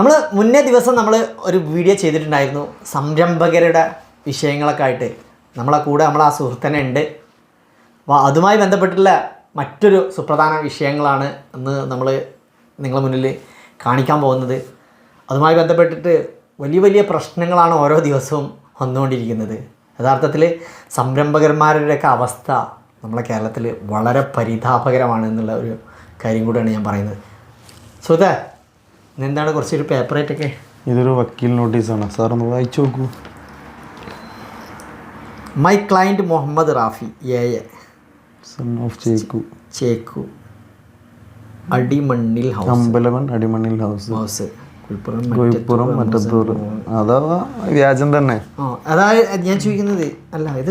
നമ്മൾ മുന്നേ ദിവസം നമ്മൾ ഒരു വീഡിയോ ചെയ്തിട്ടുണ്ടായിരുന്നു. സംരംഭകരുടെ വിഷയങ്ങളൊക്കെ ആയിട്ട്. നമ്മളെ കൂടെ നമ്മൾ ആ സുഹൃത്തനെ ഉണ്ട്. അപ്പോൾ അതുമായി ബന്ധപ്പെട്ടുള്ള മറ്റൊരു സുപ്രധാന വിഷയങ്ങളാണ് ഇന്ന് നമ്മൾ നിങ്ങളെ മുന്നിൽ കാണിക്കാൻ പോകുന്നത്. അതുമായി ബന്ധപ്പെട്ടിട്ട് വലിയ വലിയ പ്രശ്നങ്ങളാണ് ഓരോ ദിവസവും വന്നുകൊണ്ടിരിക്കുന്നത്. യഥാർത്ഥത്തിൽ സംരംഭകന്മാരുടെയൊക്കെ അവസ്ഥ നമ്മളെ കേരളത്തിൽ വളരെ പരിതാപകരമാണ് എന്നുള്ള ഒരു കാര്യം കൂടിയാണ് ഞാൻ പറയുന്നത്. സുധ ഇന്നെന്താണ് കുറച്ചൊരു പേപ്പറായിട്ടൊക്കെ ഇതൊരു വക്കീൽ നോട്ടീസാണ് സാർ ഒന്ന് വായിച്ചു നോക്കൂ. My client Muhammad Rafi A A son of Cheku Cheku Adimannil house Ambalavan Adimannil house house Kozhippuram Mattathur വ്യാജം തന്നെ. അതായത് ഞാൻ ചോദിക്കുന്നത്. അല്ല ഇത്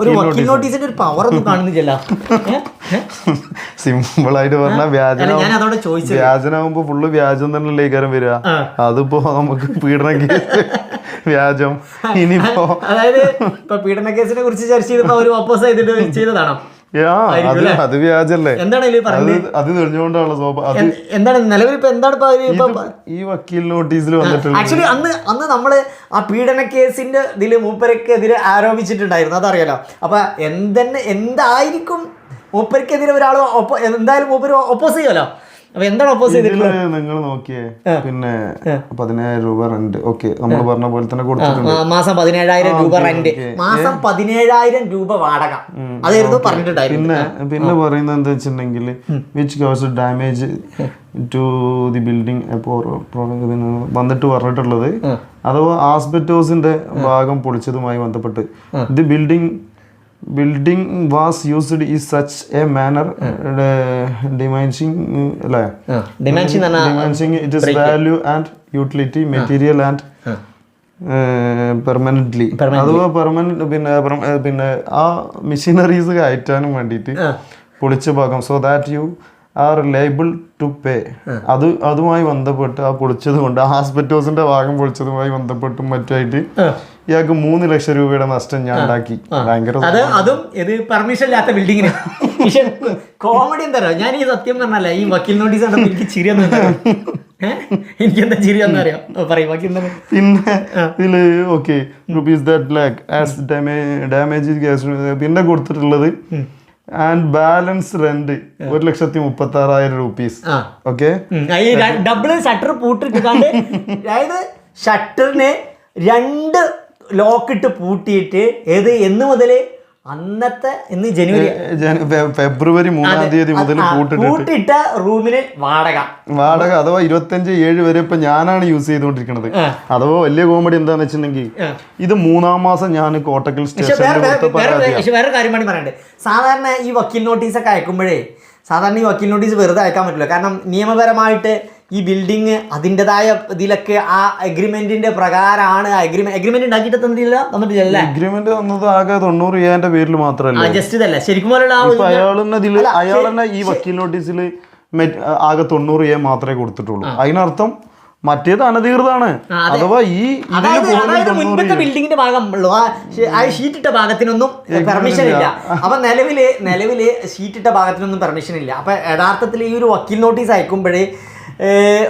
ഒരു വക്കീൽ നോട്ടീസിന്റെ ഒരു പവർ ഒന്നും കാണുന്നില്ല സിമ്പിൾ ആയിട്ട് പറഞ്ഞാൽ അല്ല വ്യാജന വ്യാജനാകുമ്പോ ഫുള്ള് വ്യാജം തന്നെ ലേക്കാരം വരിക. അതിപ്പോ നമുക്ക് പീഡന കേസ്. വ്യാജം. ഇനിയിപ്പോ അതായത് ഇപ്പൊ പീഡന കേസിനെ കുറിച്ച് ചർച്ച ചെയ്തപ്പോ അവർ ഓപ്പോസ് ചെയ്തിട്ട് ചെയ്തതാണോ? അത് വ്യാജല്ലേ? അത് തെളിഞ്ഞുകൊണ്ടാണല്ലോ എന്താണ് നിലവിൽ ഇപ്പൊ എന്താണ് ഈ വക്കീൽ നോട്ടീസിൽ വന്നിട്ടുള്ള ആക്ച്വലി അന്ന് അന്ന് നമ്മൾ ആ പീഡന കേസിന്റെ ഇതിൽ മൂപ്പരക്കെതിരെ ആരോപിച്ചിട്ടുണ്ടായിരുന്നു അതറിയാലോ. അപ്പൊ എന്തെന്നെ എന്തായിരിക്കും മൂപ്പരക്കെതിരെ ഒരാൾ എന്തായാലും മൂപ്പര് ഒപ്പോസ് ചെയ്യുമല്ലോ അപ്പൊ എന്താണ് ഒപ്പോസ് ചെയ്തിട്ടുള്ളത്? നിങ്ങൾ നോക്കിയേ പിന്നെ പതിനായിരം രൂപ റെന്റ് ഓക്കെ നമ്മൾ പറഞ്ഞ പോലെ തന്നെ കൊടുത്തിട്ടുണ്ട്. മാസം പതിനേഴായിരം രൂപ റെന്റ് മാസം പതിനേഴായിരം രൂപ വാടക. അതായിരുന്നു പറഞ്ഞിട്ടുണ്ടായിരുന്നു പിന്നെ പിന്നെ പറയുന്നത് എന്താ വെച്ചിട്ടുണ്ടെങ്കിൽ which cause damage to the building വന്നിട്ട് പറഞ്ഞിട്ടുള്ളത് അഥവാ ആസ്ബറ്റോസിന്റെ ഭാഗം പൊളിച്ചതുമായി ബന്ധപ്പെട്ട്. The building building was used ഈ സച്ച് എ മാനർ ഡിമാൻസിങ് അല്ലേ? Diminishing it is value and utility material and permanently അഥവാ പെർമനന്റ് പിന്നെ പിന്നെ ആ മെഷീനറീസ് കയറ്റാനും വേണ്ടിയിട്ട് പൊളിച്ച ഭാഗം so that you are liable to pay അത് അതുമായി ബന്ധപ്പെട്ട് ആ പൊളിച്ചത് കൊണ്ട് ആ ഹോസ്പിറ്റോസിന്റെ ഭാഗം പൊളിച്ചതുമായി ബന്ധപ്പെട്ടും മറ്റായിട്ട് ഇയാൾക്ക് മൂന്ന് ലക്ഷം രൂപയുടെ നഷ്ടം ഞാൻ ഉണ്ടാക്കി. ഭയങ്കര അത് അതും ഇത് പെർമിഷൻ ഇല്ലാത്ത ബിൽഡിങ്ങിന് കോമഡി എന്താ ഞാൻ ഈ സത്യം പറഞ്ഞല്ല ഈ വക്കീൽ നോട്ടീസ് കണ്ടപ്പോൾ എനിക്ക് ചിരി ഒന്നും എനിക്ക് എന്താ ചിരി പറയും പിന്നെ ഇതിൽ okay rupees that lakh as damage gas പിന്നെ കൊടുത്തിട്ടുള്ളത് ആൻഡ് ബാലൻസ് റെന്റ് ഒരു ലക്ഷത്തി മുപ്പത്തി ആറായിരം റുപ്പീസ് ഓക്കെ ഡബിൾ ഷട്ടർ പൂട്ടിട്ട് അതായത് ഷട്ടറിന് രണ്ട് ലോക്കിട്ട് പൂട്ടിയിട്ട് ഏത് എന്ന് മുതൽ അന്നത്തെ ഇന്ന് ജനുവരി. ഫെബ്രുവരി മൂന്നാം തീയതി മുതൽ കൂട്ടിട്ട പൂട്ടിട്ട റൂമിന് വാടക. വാടക അഥവാ ഇരുപത്തഞ്ച് ഏഴ് വരെ ഇപ്പൊ ഞാനാണ് യൂസ് ചെയ്തുകൊണ്ടിരിക്കുന്നത്. അഥവാ വലിയ കോമഡി എന്താന്ന് വെച്ചിട്ടുണ്ടെങ്കിൽ ഇത് മൂന്നാം മാസം ഞാൻ കോട്ടക്കൽ സ്റ്റേഷനിൽ വേറെ കാര്യമാണ് പറയണ്ടേ. സാധാരണ ഈ വക്കീൽ നോട്ടീസൊക്കെ അയക്കുമ്പോഴേ സാധാരണ ഈ വക്കീൽ നോട്ടീസ് വെറുതെ അയക്കാൻ പറ്റില്ല. കാരണം നിയമപരമായിട്ട് ഈ ബിൽഡിങ് അതിന്റെതായ ഇതിലൊക്കെ ആ അഗ്രിമെന്റിന്റെ പ്രകാരമാണ് അഗ്രിമെന്റ് അഗ്രിമെന്റ് ഉണ്ടാക്കിയിട്ട് തന്നിട്ടില്ല? തന്നിട്ടില്ല അഗ്രിമെന്റ് തന്നത് ആകെ തൊണ്ണൂറ് ചെയ്യാന്റെ പേരിൽ മാത്രമല്ല? ജസ്റ്റ് ഇതല്ല. ശരിക്കും അയാൾ തന്നെ ഇതിൽ അയാൾ തന്നെ ഈ വക്കീൽ നോട്ടീസിൽ ആകെ തൊണ്ണൂറ് എ മാത്രമേ കൊടുത്തിട്ടുള്ളൂ. അതിനർത്ഥം മറ്റേത് അനധികൃതാണ്. അഥവാ ഈ മുൻപത്തെ ബിൽഡിങ്ങിന്റെ ഭാഗം ഉള്ളൂ ആ ഷീറ്റിട്ട ഭാഗത്തിനൊന്നും പെർമിഷൻ ഇല്ല. അപ്പൊ നിലവിൽ നിലവിൽ ഷീറ്റിട്ട ഭാഗത്തിനൊന്നും പെർമിഷൻ ഇല്ല. അപ്പൊ യഥാർത്ഥത്തിൽ ഈ ഒരു വക്കീൽ നോട്ടീസ് അയക്കുമ്പോഴേ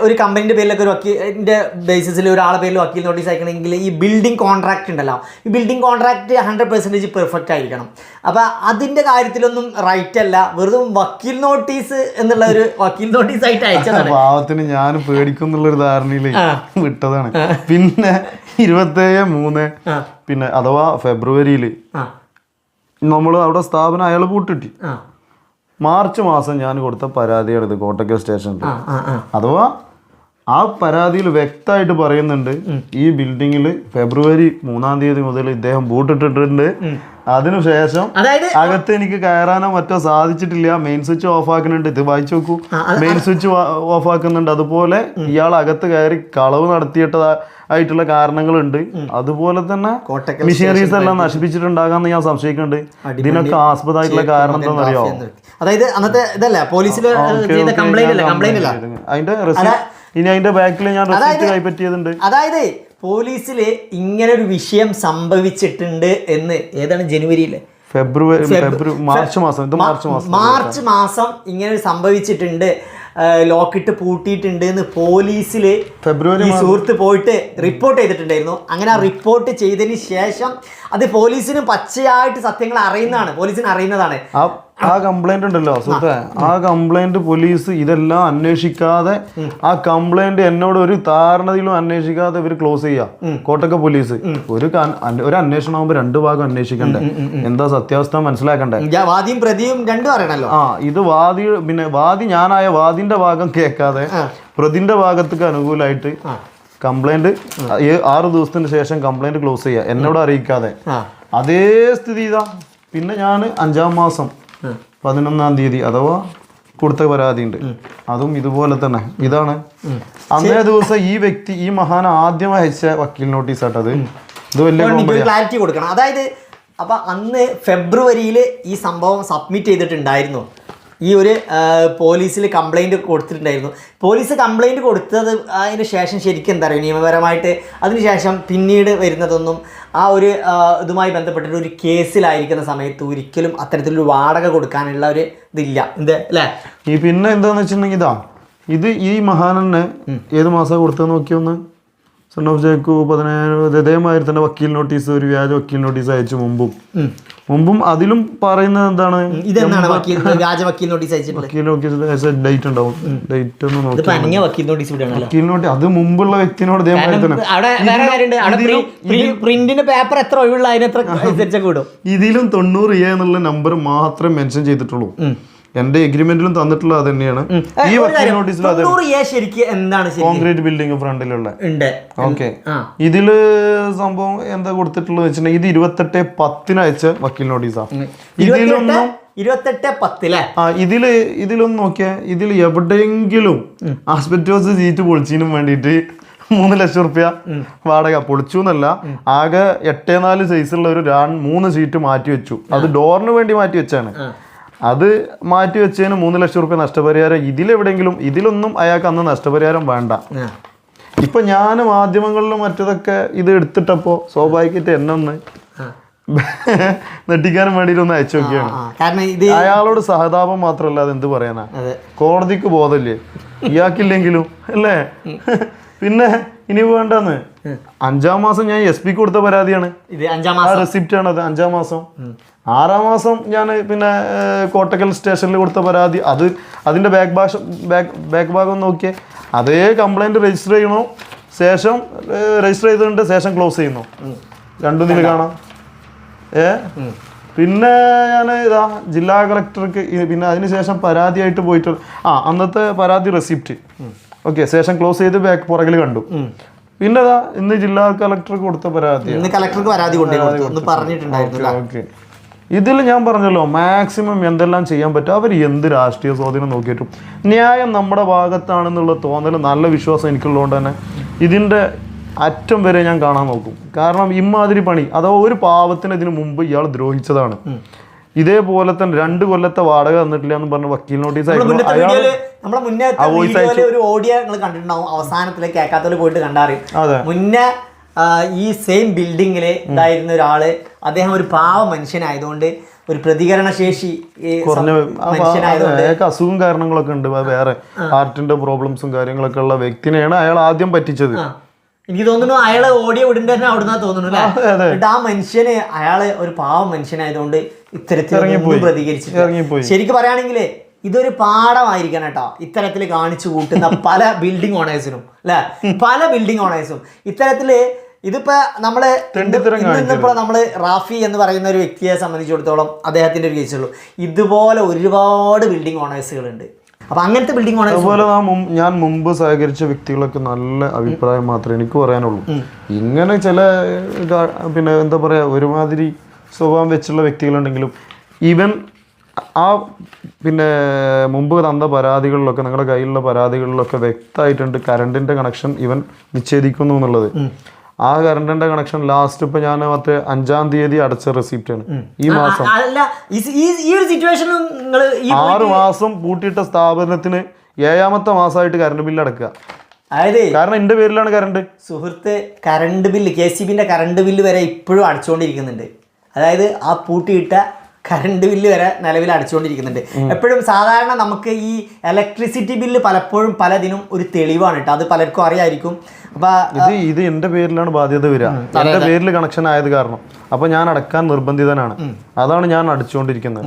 ഒരു കമ്പനിന്റെ പേരിലൊക്കെ ഒരു വക്കീലിന്റെ ബേസിസിൽ ഒരാളെ പേരിൽ വക്കീൽ നോട്ടീസ് അയക്കണമെങ്കിൽ ഈ ബിൽഡിംഗ് കോൺട്രാക്റ്റ് ഉണ്ടല്ലോ. ഈ building contract hundred percentage perfect ആയിരിക്കണം. അപ്പോൾ അതിന്റെ കാര്യത്തിലൊന്നും റൈറ്റ് അല്ല. വെറുതെ വക്കീൽ നോട്ടീസ് എന്നുള്ള ഒരു വക്കീൽ നോട്ടീസ് ആയിട്ട് അയച്ചതാണ് പാവത്തിന് ഞാൻ പേടിക്കും എന്നുള്ളൊരു ധാരണയിൽ ആ. വിട്ടതാണ്. പിന്നെ ഇരുപത്തേഴ് മൂന്ന്. പിന്നെ അഥവാ ഫെബ്രുവരിയിൽ നമ്മൾ അവിടെ സ്ഥാപനം അയാൾ പൂട്ടിട്ടി. ആ. മാർച്ച് മാസം ഞാൻ കൊടുത്ത പരാതിയാണ് ഇത് കോട്ടക്കൽ സ്റ്റേഷനിൽ. അഥവാ ആ പരാതിയിൽ വ്യക്തമായിട്ട് പറയുന്നുണ്ട് ഈ ബിൽഡിങ്ങിൽ ഫെബ്രുവരി മൂന്നാം തീയതി മുതൽ ഇദ്ദേഹം ബൂട്ടിട്ടിട്ടുണ്ട്. അതിനുശേഷം അകത്ത് എനിക്ക് കയറാനോ മറ്റോ സാധിച്ചിട്ടില്ല. മെയിൻ സ്വിച്ച് ഓഫ് ആക്കുന്നുണ്ട്. ഇത് വായിച്ചു നോക്കൂ. മെയിൻ സ്വിച്ച് ഓഫ് ആക്കുന്നുണ്ട്. അതുപോലെ ഇയാൾ അകത്ത് കയറി കളവ് നടത്തിയിട്ട ആയിട്ടുള്ള കാരണങ്ങളുണ്ട്. അതുപോലെ തന്നെ മിഷീനറീസ് എല്ലാം നശിപ്പിച്ചിട്ടുണ്ടാകാന്ന് ഞാൻ സംശയിക്കുന്നുണ്ട്. ഇതിനൊക്കെ ആസ്പദമായിട്ടുള്ള കാരണം എന്താണെന്ന് അറിയാമോ അതായത് അന്നത്തെ ഇതല്ല പോലീസിൽ അതിന്റെ ഇനി അതിന്റെ ബാക്കിൽ ഞാൻ റെസിപ്റ്റ് കൈപ്പറ്റിയതുണ്ട്. അതായത് പോലീസിൽ ഇങ്ങനെ ഒരു വിഷയം സംഭവിച്ചിട്ടുണ്ട് എന്ന് ഏതാണ് ജനുവരിയിൽ? ഫെബ്രുവരി ഫെബ്രുവരി മാർച്ച് മാസം ഇത് മാർച്ച് മാസം. മാർച്ച് മാസം ഇങ്ങനെ ഒരു സംഭവിച്ചിട്ടുണ്ട് ലോക്കിട്ട് പൂട്ടിയിട്ടുണ്ട് എന്ന് പോലീസിൽ ഫെബ്രുവരി സുഹൃത്ത് പോയിട്ട് റിപ്പോർട്ട് ചെയ്തിട്ടുണ്ടായിരുന്നു. അങ്ങനെ ആ റിപ്പോർട്ട് ചെയ്തതിന് ശേഷം അത് പോലീസിന് പച്ചയായിട്ട് സത്യങ്ങൾ അറിയുന്നതാണ്. പോലീസിന് അറിയുന്നതാണ്. ആ കംപ്ലൈന്റ് ഉണ്ടല്ലോ സുഹൃത്തെ. ആ. കംപ്ലൈന്റ് പോലീസ് ഇതെല്ലാം അന്വേഷിക്കാതെ ആ കംപ്ലൈന്റ് എന്നോട് ഒരു ധാരണയിലും അന്വേഷിക്കാതെ ഇവർ ക്ലോസ് ചെയ്യാം. കോട്ടക്ക പോലീസ് ഒരു ഒരു അന്വേഷണം ആകുമ്പോൾ രണ്ട് ഭാഗം അന്വേഷിക്കണ്ടേ? എന്താ സത്യാവസ്ഥ മനസ്സിലാക്കണ്ടേ? വാദിയും പ്രതിയും രണ്ടും അറിയണല്ലോ. ആ ഇത് വാദി പിന്നെ വാദി ഞാനായ വാദിന്റെ ഭാഗം കേൾക്കാതെ പ്രതിന്റെ ഭാഗത്തേക്ക് അനുകൂലമായിട്ട് കംപ്ലൈന്റ് ആറ് ദിവസത്തിന് ശേഷം കംപ്ലൈന്റ് ക്ലോസ് ചെയ്യുക എന്നോട് അറിയിക്കാതെ. അതേ സ്ഥിതി ഇതാ. പിന്നെ ഞാൻ അഞ്ചാം മാസം പതിനൊന്നാം തീയതി അഥവാ കൊടുത്ത പരാതി ഉണ്ട്. അതും ഇതുപോലെ തന്നെ. ഇതാണ്. അന്നേ ദിവസം ഈ വ്യക്തി ഈ മഹാന ആദ്യം അയച്ച വക്കീൽ നോട്ടീസ് ആട്ടത് ഇത് വലിയ ക്ലാരിറ്റി കൊടുക്കണം. അതായത് അപ്പൊ അന്ന് ഫെബ്രുവരിയിൽ ഈ സംഭവം സബ്മിറ്റ് ചെയ്തിട്ടുണ്ടായിരുന്നു. ഈ ഒരു പോലീസിൽ കംപ്ലൈന്റ് കൊടുത്തിട്ടുണ്ടായിരുന്നു. പോലീസ് കംപ്ലൈന്റ് കൊടുത്തത് അതിന് ശേഷം ശരിക്കും എന്താ പറയുക നിയമപരമായിട്ട് അതിനുശേഷം പിന്നീട് വരുന്നതൊന്നും ആ ഒരു ഇതുമായി ബന്ധപ്പെട്ടിട്ട് ഒരു കേസിലായിരിക്കുന്ന സമയത്ത് ഒരിക്കലും അത്തരത്തിലൊരു വാടക കൊടുക്കാനുള്ള ഒരു ഇതില്ല. എന്ത്? അല്ലേ? ഈ പിന്നെ എന്താണെന്ന് വെച്ചിട്ടുണ്ടെങ്കിൽ ഇതാ ഇത് ഈ മഹാനന് ഏത് മാസം കൊടുത്തത് നോക്കിയൊന്ന്. സൺ ഓഫ് ജേക്കു പതിനായിരം ഇതേമാതിരി തന്നെ വക്കീൽ നോട്ടീസ് ഒരു വ്യാജ വക്കീൽ നോട്ടീസ് അയച്ചു മുമ്പും. മുമ്പും അതിലും പറയുന്നത് എന്താണ്? വക്കീൽ നോട്ടീസ് ഡേറ്റ് ഉണ്ടാവും. ഡേറ്റ് ഒന്ന് നോക്കി വക്കീൽ നോട്ടീസ് അത് മുമ്പുള്ള വ്യക്തിനോട് ഇതേമാതിരി തന്നെ. പേപ്പർ എത്ര ഒഴിവുള്ള അതിനെത്ര ഇതിലും തൊണ്ണൂറ് എ എന്നുള്ള നമ്പർ മാത്രം മെൻഷൻ ചെയ്തിട്ടുള്ളൂ. എന്റെ എഗ്രിമെന്റിലും തന്നിട്ടുള്ള അത് തന്നെയാണ് ഈ വർക്കിംഗ് ശരിക്ക് എന്താണ് കോൺക്രീറ്റ് ബിൽഡിംഗ് ഫ്രണ്ടിലുള്ള ഓക്കെ. ഇതിൽ സംഭവം എന്താ കൊടുത്തിട്ടുള്ളത് വെച്ചിട്ടുണ്ടെങ്കിൽ ഇത് ഇരുപത്തെട്ട് പത്തിന് അയച്ച വക്കീൽ നോട്ടീസാണ് ഇതിലൊന്നും ഇരുപത്തെട്ട് പത്തിലെ? ആ ഇതിൽ ഇതിലൊന്നും നോക്കിയാ ഇതിൽ എവിടെയെങ്കിലും ആസ്പെറ്റോസ് സീറ്റ് പൊളിച്ചതിനും വേണ്ടിട്ട് മൂന്ന് ലക്ഷം റുപ്യ വാടക. പൊളിച്ചു എന്നല്ല ആകെ എട്ടേ നാല് സൈസുള്ള ഒരു മൂന്ന് സീറ്റ് മാറ്റി വെച്ചു. അത് ഡോറിന് വേണ്ടി മാറ്റി വെച്ചാണ്. അത് മാറ്റി വെച്ചതിന് മൂന്ന് ലക്ഷം റുപ്യ നഷ്ടപരിഹാരം ഇതിലെവിടെയെങ്കിലും ഇതിലൊന്നും അയാൾക്ക് അന്ന് നഷ്ടപരിഹാരം വേണ്ട. ഇപ്പൊ ഞാൻ മാധ്യമങ്ങളിലും മറ്റതൊക്കെ ഇത് എടുത്തിട്ടപ്പോ സ്വാഭാവികമായിട്ട് എന്നെ ഒന്ന്. നെട്ടിക്കാനും വേണ്ടിയിട്ട് ഒന്ന് അയച്ചു നോക്കിയാണ്. അയാളോട് സഹതാപം മാത്രമല്ല അത് എന്ത് പറയാനാ? കോടതിക്ക് ബോധമില്ലേ? ഇയാൾക്കില്ലെങ്കിലും അല്ലേ? പിന്നെ ഇനി വേണ്ടെന്ന്? അഞ്ചാം മാസം ഞാൻ എസ് പിക്ക് കൊടുത്ത പരാതിയാണ്. റെസിപ്റ്റ് ആണ് അത് അഞ്ചാം മാസം. ആറാം മാസം ഞാൻ പിന്നെ കോട്ടക്കൽ സ്റ്റേഷനിൽ കൊടുത്ത പരാതി. അത് അതിന്റെ ബാക്ക് ഭാഷ ബാക്ക് ബാക്ക് ഭാഗം നോക്കിയേ. അതേ കംപ്ലൈന്റ് രജിസ്റ്റർ ചെയ്യണോ. ശേഷം രജിസ്റ്റർ ചെയ്തിട്ടുണ്ട് ശേഷം ക്ലോസ് ചെയ്യുന്നു. രണ്ടും ഇതിൽ കാണാം. ഏ? പിന്നെ ഞാൻ ഇതാ ജില്ലാ കളക്ടർക്ക് പിന്നെ അതിനുശേഷം പരാതിയായിട്ട് പോയിട്ട് ആ അന്നത്തെ പരാതി റെസിപ്റ്റ് ഓക്കെ ശേഷം ക്ലോസ് ചെയ്ത് ബാക്ക് പുറകിൽ കണ്ടു. പിന്നെ ഇന്ന് ജില്ലാ കളക്ടർക്ക് കൊടുത്ത പരാതി കളക്ടർക്ക് പരാതി കൊണ്ടേ കൊടുത്തു. ഒന്ന് പറഞ്ഞിട്ടുണ്ടായിരുന്നു ഇതിൽ ഞാൻ പറഞ്ഞല്ലോ മാക്സിമം എന്തെല്ലാം ചെയ്യാൻ പറ്റും അവർ എന്ത് രാഷ്ട്രീയ സ്വാധീനം നോക്കിയിട്ടും. ന്യായം നമ്മുടെ ഭാഗത്താണെന്നുള്ള തോന്നൽ നല്ല വിശ്വാസം എനിക്കുള്ളതുകൊണ്ട് തന്നെ ഇതിന്റെ അറ്റം വരെ ഞാൻ കാണാൻ നോക്കും. കാരണം ഇമ്മാതിരി പണി അഥവാ ഒരു പാവത്തിന് ഇതിനു മുമ്പ് ഇയാൾ ദ്രോഹിച്ചതാണ്. ഇതേപോലെ തന്നെ രണ്ട് കൊല്ലത്തെ വാടക തന്നിട്ടില്ല എന്ന് പറഞ്ഞ വക്കീൽ നോട്ടീസ് നമ്മൾ അയക്കുന്നു മുന്നത്തെ അയാൾ വീഡിയോയിൽ നമ്മളെ മുന്നത്തെ ഒരു ഓഡിയോ നിങ്ങൾ കണ്ടിട്ടുണ്ടാവും അവസാനത്തിൽ കേൾക്കാത്തവര് പോയിട്ട് കണ്ടാറി മുന്നേ ഈ സെയിം ബിൽഡിങ്ങിൽ ഉണ്ടായിരുന്ന ഒരാൾ അദ്ദേഹം ഒരു പാവ മനുഷ്യനായതുകൊണ്ട് ഒരു പ്രതികരണ ശേഷി അസുഖം കാരണങ്ങളൊക്കെ ഉണ്ട്. വേറെ ഹാർട്ടിന്റെ പ്രോബ്ലംസും കാര്യങ്ങളൊക്കെ ഉള്ള വ്യക്തിനെയാണ് അയാൾ ആദ്യം പറ്റിച്ചത്. എനിക്ക് തോന്നുന്നു അയാളെ ഓടിയ വിടുന്ന തന്നെ അവിടുന്ന് തോന്നുന്നു അല്ലേ? ആ മനുഷ്യന് അയാൾ ഒരു പാവ മനുഷ്യനായതുകൊണ്ട് ഇത്തരത്തിൽ ഇറങ്ങിപ്പോയി. ശരിക്കും പറയുകയാണെങ്കിൽ ഇതൊരു പാഠമായിരിക്കണം കേട്ടോ. ഇത്തരത്തിൽ കാണിച്ചു കൂട്ടുന്ന പല ബിൽഡിംഗ് ഓണേഴ്സിനും അല്ലെ? പല ബിൽഡിംഗ് ഓണേഴ്സും ഇത്തരത്തിൽ ഇതിപ്പോ നമ്മൾ തെണ്ടിത്തരം ഇന്നിപ്പോ നമ്മൾ റാഫി എന്ന് പറയുന്ന ഒരു വ്യക്തിയെ സംബന്ധിച്ചിടത്തോളം അദ്ദേഹത്തിന്റെ ഒരു കേസുള്ളൂ ഇതുപോലെ ഒരുപാട് ബിൽഡിംഗ് ഓണേഴ്സുകളുണ്ട് അപ്പൊ അങ്ങനത്തെ ബിൽഡിംഗ് ഓണേഴ്സ് അതുപോലെ ഞാൻ മുമ്പ് സഹകരിച്ച വ്യക്തികളൊക്കെ നല്ല അഭിപ്രായം മാത്രമേ എനിക്ക് പറയാനുള്ളൂ. ഇങ്ങനെ ചില പിന്നെ എന്താ പറയാ ഒരുമാതിരി സ്വഭാവം വെച്ചുള്ള വ്യക്തികളുണ്ടെങ്കിലും ഈവൻ ആ പിന്നെ മുമ്പ് തന്ന പരാതികളിലൊക്കെ നിങ്ങളുടെ കയ്യിലുള്ള പരാതികളിലൊക്കെ വ്യക്തമായിട്ടുണ്ട് കറണ്ടിന്റെ കണക്ഷൻ ഇവൻ നിഷേധിക്കുന്നു എന്നുള്ളത്. ആ കറണ്ടിന്റെ കണക്ഷൻ ലാസ്റ്റ് ഇപ്പൊ ഞാൻ മറ്റേ അഞ്ചാം തീയതി അടച്ച റെസിപ്റ്റ് ആണ്. ഈ മാസം. ആറ് മാസം പൂട്ടിയിട്ട സ്ഥാപനത്തിന് ഏഴാമത്തെ മാസമായിട്ട് കറണ്ട് ബില്ല് അടക്കുക. അതായത് കാരണം എന്റെ പേരിലാണ് കറണ്ട് സുഹൃത്ത് കറണ്ട് ബില്ല് കെ സി ബിന്റെ കറണ്ട് ബില്ല് വരെ ഇപ്പോഴും അടച്ചുകൊണ്ടിരിക്കുന്നുണ്ട് അതായത് ആ പൂട്ടിയിട്ട കറണ്ട് ബില്ല് വരെ നിലവിൽ അടച്ചുകൊണ്ടിരിക്കുന്നുണ്ട് എപ്പോഴും സാധാരണ നമുക്ക് ഈ ഇലക്ട്രിസിറ്റി ബില്ല് പലപ്പോഴും പലതിനും ഒരു തെളിവാണ് കേട്ടോ അത് പലർക്കും അറിയായിരിക്കും. അപ്പൊ ഇത് ഇത് എന്റെ പേരിലാണ് ബാധ്യത വരിക. എന്റെ പേരിൽ കണക്ഷൻ ആയത് കാരണം. അപ്പൊ ഞാൻ അടക്കാൻ നിർബന്ധിതനാണ്. അതാണ് ഞാൻ അടിച്ചുകൊണ്ടിരിക്കുന്നത്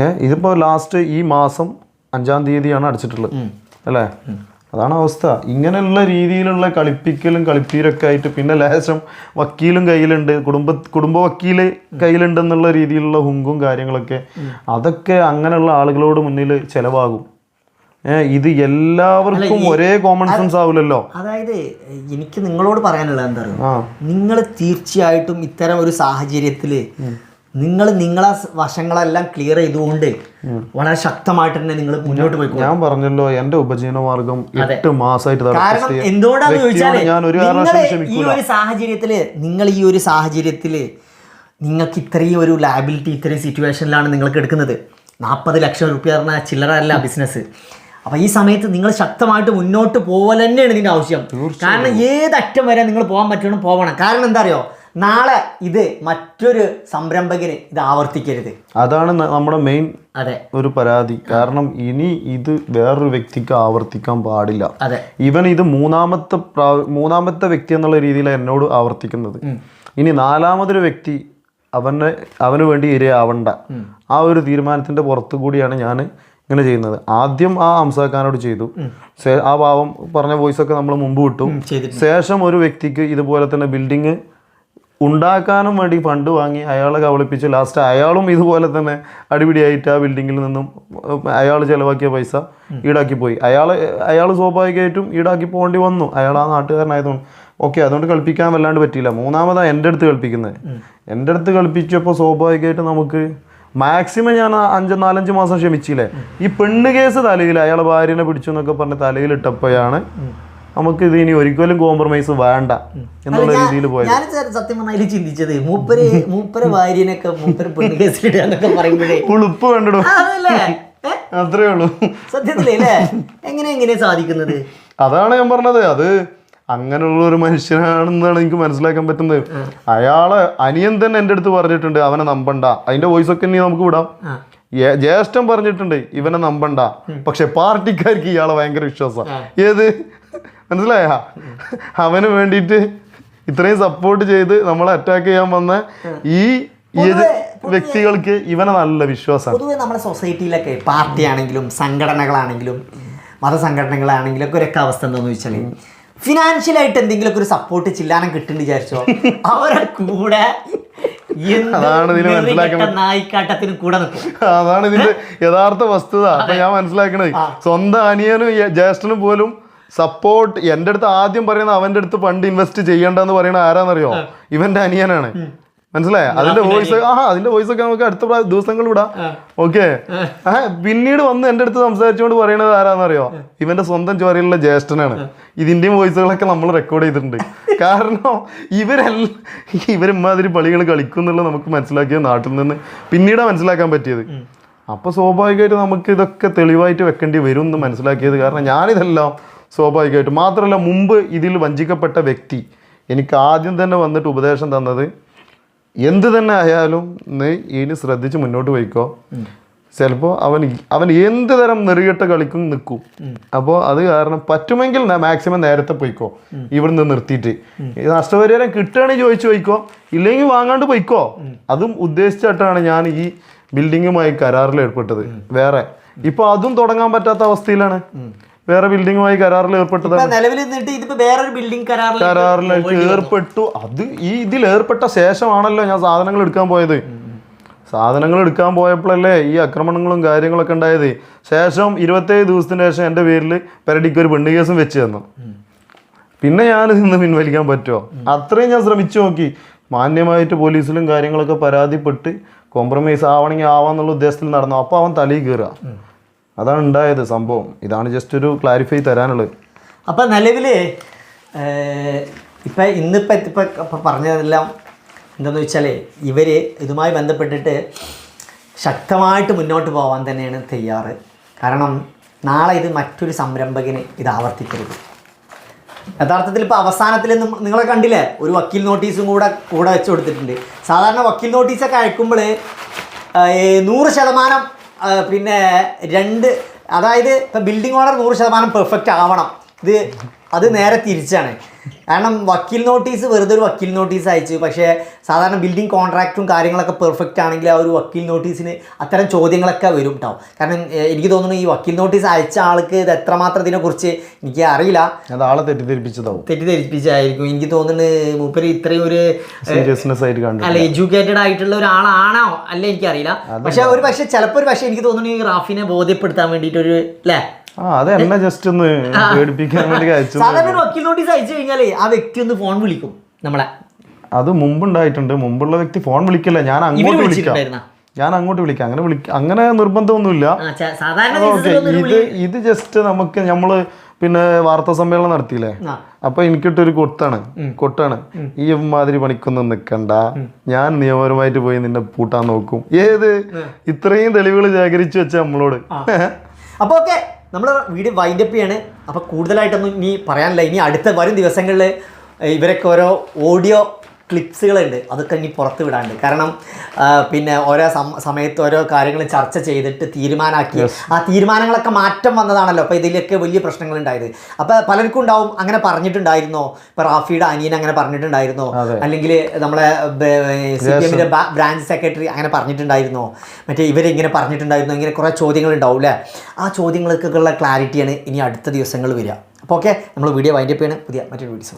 ഏഹ് ഏ ഇതിപ്പോ ലാസ്റ്റ് ഈ മാസം അഞ്ചാം തീയതിയാണ് അടിച്ചിട്ടുള്ളത്. അല്ലേ? അതാണ് അവസ്ഥ. ഇങ്ങനെയുള്ള രീതിയിലുള്ള കളിപ്പിക്കലും കളിപ്പീരൊക്കെ ആയിട്ട് പിന്നെ ലേശം വക്കീലും കയ്യിലുണ്ട്. കുടുംബ കുടുംബ വക്കീൽ കയ്യിലുണ്ടെന്നുള്ള രീതിയിലുള്ള ഹുങ്കും കാര്യങ്ങളൊക്കെ അതൊക്കെ അങ്ങനെയുള്ള ആളുകളോട് മുന്നിൽ ചെലവാകും. ഇത് എല്ലാവർക്കും ഒരേ കോമൺ സെൻസ് ആവില്ലല്ലോ. അതായത് എനിക്ക് നിങ്ങളോട് പറയാനുള്ളത് എന്താ പറയുക നിങ്ങൾ തീർച്ചയായിട്ടും ഇത്തരം ഒരു സാഹചര്യത്തിൽ നിങ്ങൾ നിങ്ങളെ വശങ്ങളെല്ലാം ക്ലിയർ ചെയ്തുകൊണ്ട് വളരെ ശക്തമായിട്ട് തന്നെ നിങ്ങൾ മുന്നോട്ട് പോയി ഞാൻ പറഞ്ഞല്ലോ എന്റെ ഉപജീവന മാർഗം. എട്ട് മാസമായിട്ട് കാരണം ചോദിച്ചാൽ എന്തുകൊണ്ടാന്ന് ഈ ഒരു സാഹചര്യത്തിൽ നിങ്ങൾ ഈ ഒരു സാഹചര്യത്തിൽ നിങ്ങൾക്ക് ഇത്രയും ഒരു ലാബിലിറ്റി ഇത്രയും സിറ്റുവേഷനിലാണ് നിങ്ങൾക്ക് എടുക്കുന്നത്. നാൽപ്പത് ലക്ഷം റുപ്യ പറഞ്ഞ ചില്ലറ അല്ല ബിസിനസ് അപ്പൊ ഈ സമയത്ത് നിങ്ങൾ ശക്തമായിട്ട് മുന്നോട്ട് പോകൽ തന്നെയാണ് ഇതിന്റെ ആവശ്യം. കാരണം ഏത് അറ്റം വരെ നിങ്ങൾ പോകാൻ പറ്റണം പോവണം. കാരണം എന്താ അറിയോ നാളെ ഇത് മറ്റൊരു സംരംഭകന് ഇത് ആവർത്തിക്കരുത്. അതാണ് നമ്മുടെ മെയിൻ അതെ. ഒരു പരാതി. കാരണം ഇനി ഇത് വേറൊരു വ്യക്തിക്ക് ആവർത്തിക്കാൻ പാടില്ല. അതെ. ഇവൻ ഇത് മൂന്നാമത്തെ മൂന്നാമത്തെ വ്യക്തി എന്നുള്ള രീതിയിൽ എന്നോട് ആവർത്തിക്കുന്നത്. ഇനി നാലാമതൊരു വ്യക്തി അവനെ അവന് വേണ്ടി ഇരയാവണ്ട. ആ ഒരു തീരുമാനത്തിന്റെ പുറത്തു കൂടിയാണ് ഞാൻ ഇങ്ങനെ ചെയ്യുന്നത്. ആദ്യം ആ ഹംസാക്കാനോട് ചെയ്തു. ആ പാവം പറഞ്ഞ വോയിസ് ഒക്കെ നമ്മൾ മുമ്പ് വിട്ടു. ശേഷം ഒരു വ്യക്തിക്ക് ഇതുപോലെ തന്നെ ബിൽഡിങ് ഉണ്ടാക്കാനും വേണ്ടി ഫണ്ട് വാങ്ങി അയാളെ കബളിപ്പിച്ച് ലാസ്റ്റ് അയാളും ഇതുപോലെ തന്നെ അടിപിടിയായിട്ട് ആ ബിൽഡിങ്ങിൽ നിന്നും അയാൾ ചെലവാക്കിയ പൈസ ഈടാക്കി പോയി. അയാൾ അയാൾ സ്വാഭാവികമായിട്ടും ഈടാക്കി പോകേണ്ടി വന്നു. അയാൾ ആ നാട്ടുകാരനായതുകൊണ്ട്. ഓക്കെ അതുകൊണ്ട് കളിപ്പിക്കാൻ വല്ലാണ്ട് പറ്റിയില്ല. മൂന്നാമതാണ് എന്റെ അടുത്ത് കളിപ്പിക്കുന്നത് എന്റെ അടുത്ത് കളിപ്പിച്ചപ്പോൾ സ്വാഭാവികമായിട്ട് നമുക്ക് മാക്സിമം ഞാൻ അഞ്ച് നാലഞ്ച് മാസം ക്ഷമിച്ചില്ലേ? ഈ പെണ്ണ് കേസ് തലയിൽ അയാളെ ഭാര്യനെ പിടിച്ചു എന്നൊക്കെ പറഞ്ഞ് തലയിലിട്ടപ്പോഴാണ് നമുക്ക് ഇത് ഇനി ഒരിക്കലും കോംപ്രമൈസ് വേണ്ട എന്നുള്ള രീതിയിൽ പോയത്. സത്യം പറഞ്ഞാൽ ചിന്തിച്ചത് മൂപ്പര് മൂപ്പര ഭാര്യനൊക്കെ മൂപ്പര് പെണ്ണ് കേസിലിടുക എന്നൊക്കെ പറയുമ്പോഴേ. ഉളുപ്പ് വേണ്ടിടും അത്രേ ഉള്ളൂ. സത്യത്തിലേ എങ്ങനെ എങ്ങനെ സാധിക്കുന്നത്? അതാണ് ഞാൻ പറഞ്ഞത്. അത് അങ്ങനെയുള്ള ഒരു മനുഷ്യനാണെന്നാണ് എനിക്ക് മനസ്സിലാക്കാൻ പറ്റുന്നത്. അയാളെ അനിയൻ തന്നെ എന്റെ അടുത്ത് പറഞ്ഞിട്ടുണ്ട് അവനെ നമ്പണ്ട. അതിന്റെ വോയിസ് ഒക്കെ ഇനി നമുക്ക് വിടാം. ജ്യേഷ്ഠൻ പറഞ്ഞിട്ടുണ്ട് ഇവനെ നമ്പണ്ട. പക്ഷെ പാർട്ടിക്കാർക്ക് ഇയാളെ ഭയങ്കര വിശ്വാസം. ഏത്? മനസ്സിലായ? അവന് വേണ്ടിയിട്ട് ഇത്രയും സപ്പോർട്ട് ചെയ്ത് നമ്മളെ അറ്റാക്ക് ചെയ്യാൻ വന്ന ഈ ഈ വ്യക്തികൾക്ക് ഇവനെ നല്ല വിശ്വാസമാണ് പൊതുവെ നമ്മുടെ സൊസൈറ്റിയിലൊക്കെ പാർട്ടി ആണെങ്കിലും സംഘടനകളാണെങ്കിലും മതസംഘടനകളാണെങ്കിലും ഒക്കെ ഒരൊക്കെ അവസ്ഥ എന്താണെന്ന് വെച്ചാൽ ഫിനാൻഷ്യലായിട്ട് എന്തെങ്കിലുമൊക്കെ ഒരു സപ്പോർട്ട് ചില്ലാനം കിട്ടുന്നു വിചാരിച്ചോ? അവരെ കൂടെ അതാണ് നായിക്കാട്ടത്തിന് കൂടെ ഇതിന്റെ യഥാർത്ഥ വസ്തുത. അപ്പൊ ഞാൻ മനസ്സിലാക്കണത് സ്വന്തം അനിയനും ജ്യേഷ്ഠനും പോലും സപ്പോർട്ട് എന്റെ അടുത്ത് ആദ്യം പറയുന്ന അവന്റെ അടുത്ത് ഫണ്ട് ഇൻവെസ്റ്റ് ചെയ്യണ്ടെന്ന് പറയുന്ന ആരാന്നറിയോ? ഇവന്റെ അനിയനാണ്. മനസ്സിലായ? അതിന്റെ വോയിസ് ആ അതിന്റെ വോയിസ് ഒക്കെ നമുക്ക് അടുത്ത ദിവസങ്ങൾ വിടാം. ഓക്കെ പിന്നീട് വന്ന് എന്റെ അടുത്ത് സംസാരിച്ചുകൊണ്ട് പറയുന്നത് ആരാന്നറിയോ? ഇവന്റെ സ്വന്തം ചോരയിലുള്ള ജ്യേഷ്ഠനാണ്. ഇതിന്റെയും വോയിസുകളൊക്കെ നമ്മൾ റെക്കോർഡ് ചെയ്തിട്ടുണ്ട്. കാരണം ഇവരെല്ലാം ഇവരമ്മാതിരി പളികൾ കളിക്കും എന്നുള്ളത് നമുക്ക് മനസ്സിലാക്കിയ നാട്ടിൽ നിന്ന് പിന്നീടാണ് മനസ്സിലാക്കാൻ പറ്റിയത്. അപ്പൊ സ്വാഭാവികമായിട്ട് നമുക്ക് ഇതൊക്കെ തെളിവായിട്ട് വെക്കേണ്ടി വരും എന്ന് മനസ്സിലാക്കിയത് കാരണം ഞാനിതെല്ലാം സ്വാഭാവികമായിട്ട് മാത്രമല്ല മുമ്പ് ഇതിൽ വഞ്ചിക്കപ്പെട്ട വ്യക്തി എനിക്ക് ആദ്യം തന്നെ വന്നിട്ട് ഉപദേശം തന്നത് എന്ത് തന്നെ ആയാലും നീ ഇനി ശ്രദ്ധിച്ച് മുന്നോട്ട് പോയിക്കോ. ചിലപ്പോൾ അവൻ അവൻ എന്ത് തരം നെറികെട്ട കളിക്കും നിൽക്കും. അപ്പോൾ അത് കാരണം പറ്റുമെങ്കിൽ മാക്സിമം നേരത്തെ പോയിക്കോ. ഇവിടുന്ന് നിർത്തിയിട്ട്. നഷ്ടപരിഹാരം കിട്ടുകയാണെങ്കിൽ ചോദിച്ചു പോയിക്കോ. ഇല്ലെങ്കിൽ വാങ്ങാണ്ട് പോയിക്കോ. അതും ഉദ്ദേശിച്ചിട്ടാണ് ഞാൻ ഈ ബിൽഡിങ്ങുമായി കരാറിൽ ഏർപ്പെട്ടത്. വേറെ. ഇപ്പൊ അതും തുടങ്ങാൻ പറ്റാത്ത അവസ്ഥയിലാണ്. വേറെ ബിൽഡിങ്ങുമായി കരാറിൽ ഏർപ്പെട്ടത് ഇപ്പൊ നിലവിൽ നിന്നിട്ട് ഇതിപ്പോ വേറൊരു കരാറിൽ കരാറിലേക്ക് ഏർപ്പെട്ടു. അത് ഈ ഇതിൽ ഏർപ്പെട്ട ശേഷമാണല്ലോ ഞാൻ സാധനങ്ങൾ എടുക്കാൻ പോയത്. സാധനങ്ങൾ എടുക്കാൻ പോയപ്പോഴല്ലേ ഈ ആക്രമണങ്ങളും കാര്യങ്ങളൊക്കെ ഉണ്ടായത്. ശേഷം ഇരുപത്തേഴ് ദിവസത്തിന് ശേഷം എന്റെ പേരിൽ പെരടിക്ക് ഒരു പെണ്ണ് കേസും വെച്ച് തന്നു. പിന്നെ ഞാൻ നിന്ന് പിൻവലിക്കാൻ പറ്റുമോ? അത്രയും ഞാൻ ശ്രമിച്ചു നോക്കി. മാന്യമായിട്ട് പോലീസിലും കാര്യങ്ങളൊക്കെ പരാതിപ്പെട്ട് കോംപ്രമൈസ് ആവണമെങ്കിൽ ആവാന്നുള്ള ഉദ്ദേശത്തിൽ നടന്നു. അപ്പോൾ അവൻ തലയിൽ കയറുക. അതാണ് ഉണ്ടായത് സംഭവം. ഇതാണ് ജസ്റ്റ് ഒരു ക്ലാരിഫൈ തരാനുള്ളത്. അപ്പം നിലവിൽ ഇപ്പം ഇന്നിപ്പോൾ ഇപ്പം ഇപ്പം പറഞ്ഞതെല്ലാം എന്താണെന്ന് വെച്ചാൽ ഇവർ ഇതുമായി ബന്ധപ്പെട്ടിട്ട് ശക്തമായിട്ട് മുന്നോട്ട് പോകാൻ തന്നെയാണ് തയ്യാറ്. കാരണം നാളെ ഇത് മറ്റൊരു സംരംഭകന് ഇത് ആവർത്തിക്കരുത്. യഥാർത്ഥത്തിൽ ഇപ്പോൾ അവസാനത്തിൽ നിങ്ങളെ കണ്ടില്ലേ? ഒരു വക്കീൽ നോട്ടീസും കൂടെ കൂടെ വെച്ച് കൊടുത്തിട്ടുണ്ട്. സാധാരണ വക്കീൽ നോട്ടീസൊക്കെ അയക്കുമ്പോൾ നൂറ് ശതമാനം പിന്നെ രണ്ട് അതായത് ഇപ്പം ബിൽഡിംഗ് ഓണർ നൂറ് ശതമാനം പെർഫെക്റ്റ് ആവണം. ഇത് അത് നേരെ തിരിച്ചാണ്. കാരണം വക്കീൽ നോട്ടീസ് വെറുതെ ഒരു വക്കീൽ നോട്ടീസ് അയച്ചു. പക്ഷേ സാധാരണ ബിൽഡിംഗ് കോൺട്രാക്റ്റും കാര്യങ്ങളൊക്കെ പെർഫെക്റ്റ് ആണെങ്കിൽ ആ ഒരു വക്കീൽ നോട്ടീസിന് അത്തരം ചോദ്യങ്ങളൊക്കെ വരും കേട്ടോ കാരണം എനിക്ക് തോന്നുന്നു ഈ വക്കീൽ നോട്ടീസ് അയച്ച ആൾക്ക് ഇത് എത്രമാത്രം ഇതിനെക്കുറിച്ച് എനിക്ക് അറിയില്ല. ആളെ തെറ്റിദ്ധരിപ്പിച്ചതാവും. തെറ്റിദ്ധരിപ്പിച്ചായിരിക്കും. എനിക്ക് തോന്നുന്നു മൂപ്പര് ഇത്രയും ഒരു സീരിയസ്നെസ് ആയിട്ട് കണ്ടു അല്ല എഡ്യൂക്കേറ്റഡ് ആയിട്ടുള്ള ഒരാളാണോ അല്ല എനിക്കറിയില്ല. പക്ഷേ ഒരു പക്ഷേ ചിലപ്പോൾ ഒരു പക്ഷേ എനിക്ക് തോന്നുന്നു ഈ റാഫിനെ ബോധ്യപ്പെടുത്താൻ വേണ്ടിയിട്ടൊരു അല്ലേ ജസ്റ്റ് ഒന്ന് പേടിപ്പിക്കാൻ വേണ്ടി അയച്ചു സാധാരണ വക്കീൽ നോട്ടീസ് അയച്ചു കഴിഞ്ഞാലേ ആ വ്യക്തി ഒന്ന് ഫോൺ വിളിക്കും നമ്മളെ. അത് മുമ്പുണ്ടായിട്ടുണ്ട്. മുമ്പുള്ള വ്യക്തി ഫോൺ വിളിക്കില്ല. ഞാൻ അങ്ങോട്ട് വിളിക്കാം. ഞാൻ അങ്ങോട്ട് വിളിക്കാം. അങ്ങനെ അങ്ങനെ നിർബന്ധമൊന്നുമില്ല. ഇത് ഇത് ജസ്റ്റ് നമുക്ക് നമ്മൾ പിന്നെ വാർത്താ സമ്മേളനം നടത്തിയില്ലേ. അപ്പൊ എനിക്കിട്ടൊരു കൊട്ടാണ് കൊട്ടാണ് ഈ മാതിരി പണിക്കൊന്നും നിക്കണ്ട. ഞാൻ നിയമപരമായിട്ട് പോയി നിന്നെ പൂട്ടാൻ നോക്കും. ഏത്? ഇത്രയും തെളിവുകൾ ശേഖരിച്ചു വെച്ച നമ്മളോട്. അപ്പൊ ഓക്കെ നമ്മൾ വീഡിയോ വൈൻഡപ്പ് ചെയ്യാണ്. അപ്പോൾ കൂടുതലായിട്ടൊന്നും ഇനി പറയാനില്ല. ഇനി അടുത്ത വരും ദിവസങ്ങളിൽ ഇവരൊക്കെ ഓരോ ഓഡിയോ ക്ലിപ്സുകളുണ്ട് അതൊക്കെ ഇനി പുറത്ത് വിടാണ്ട് കാരണം പിന്നെ ഓരോ സമയത്ത് ഓരോ കാര്യങ്ങൾ ചർച്ച ചെയ്തിട്ട് തീരുമാനമാക്കി ആ തീരുമാനങ്ങളൊക്കെ മാറ്റം വന്നതാണല്ലോ. അപ്പോൾ ഇതിലൊക്കെ വലിയ പ്രശ്നങ്ങൾ ഉണ്ടായത് അപ്പോൾ പലർക്കും ഉണ്ടാവും അങ്ങനെ പറഞ്ഞിട്ടുണ്ടായിരുന്നോ? ഇപ്പോൾ റാഫിയുടെ അനിയൻ അങ്ങനെ പറഞ്ഞിട്ടുണ്ടായിരുന്നോ? അല്ലെങ്കിൽ നമ്മളെ സി പി എമ്മിന്റെ ബ്രാഞ്ച് സെക്രട്ടറി അങ്ങനെ പറഞ്ഞിട്ടുണ്ടായിരുന്നോ? മറ്റേ ഇവരിങ്ങനെ പറഞ്ഞിട്ടുണ്ടായിരുന്നോ? ഇങ്ങനെ കുറേ ചോദ്യങ്ങൾ ഉണ്ടാവും അല്ലേ? ആ ചോദ്യങ്ങൾക്കൊക്കെയുള്ള ക്ലാരിറ്റിയാണ് ഇനി അടുത്ത ദിവസങ്ങൾ വരിക. അപ്പോൾ ഓക്കെ നമ്മൾ വീഡിയോ വൈൻഡപ്പ് ചെയ്യണം. പുതിയ മറ്റൊരു വീഡിയോസ്